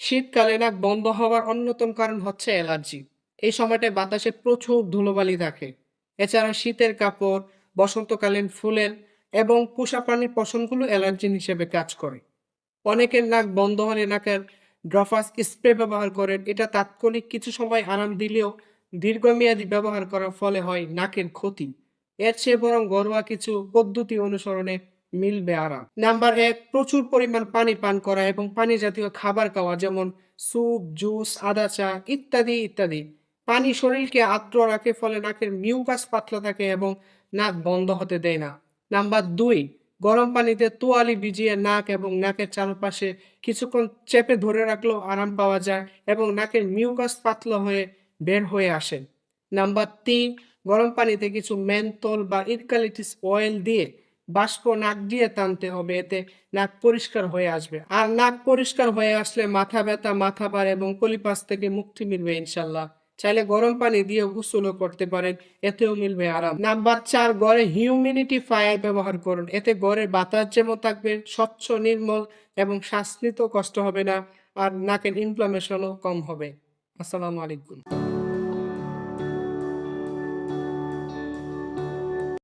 শীতকালে নাক বন্ধ হওয়ার অন্যতম কারণ হচ্ছে অ্যালার্জি। এই সময়টায় বাতাসে প্রচুর ধুলোবালি থাকে। এছাড়া শীতের কাপড়, বসন্তকালীন ফুলের এবং পোষা প্রাণীর পশমগুলো অ্যালার্জেন হিসেবে কাজ করে। অনেকের নাক বন্ধ হলে নাকের ড্রফাস স্প্রে ব্যবহার করেন। এটা তাৎক্ষণিক কিছু সময় আরাম দিলেও দীর্ঘমেয়াদী ব্যবহার করার ফলে হয় নাকের ক্ষতি। এর চেয়ে বরং ঘরোয়া কিছু পদ্ধতি অনুসরণে মিলবে আরাম। নাম্বার এক, প্রচুর পরিমাণ পানি পান করা এবং পানি জাতীয় খাবার খাওয়া, যেমন স্যুপ, জুস, আদা চা ইত্যাদি ইত্যাদি। পানি শরীরকে আর্দ্র রাখে, ফলে নাকের মিউকাস পাতলা থাকে এবং নাক বন্ধ হতে দেয় না। নাম্বার দুই, গরম পানিতে তোয়ালি ভিজিয়ে নাক এবং নাকের চারপাশে কিছুক্ষণ চেপে ধরে রাখলেও আরাম পাওয়া যায় এবং নাকের মিউকাস পাতলা হয়ে বের হয়ে আসে। নাম্বার তিন, গরম পানিতে কিছু মেনথল বা ইউক্যালিপটাস অয়েল দিয়ে বাষ্প নাক দিয়ে টানতে হবে, এতে নাক পরিষ্কার হয়ে আসবে। আর নাক পরিষ্কার হয়ে আসলে মাথা ব্যথা, মাথা ভার এবং কলিপাস থেকে মুক্তি মিলবে ইনশাল্লাহ চাইলে গরম পানি দিয়ে গোসলও করতে পারেন, এতেও মিলবে আরাম। নাম্বার চার, গড়ে হিউমিডিটি ফায়ার ব্যবহার করুন। এতে গড়ের বাতাস যেমন থাকবে, স্বচ্ছ, নির্মল এবং শ্বাস নিতেও কষ্ট হবে না, আর নাকের ইনফ্লামেশনও কম হবে। আসসালামু আলাইকুম।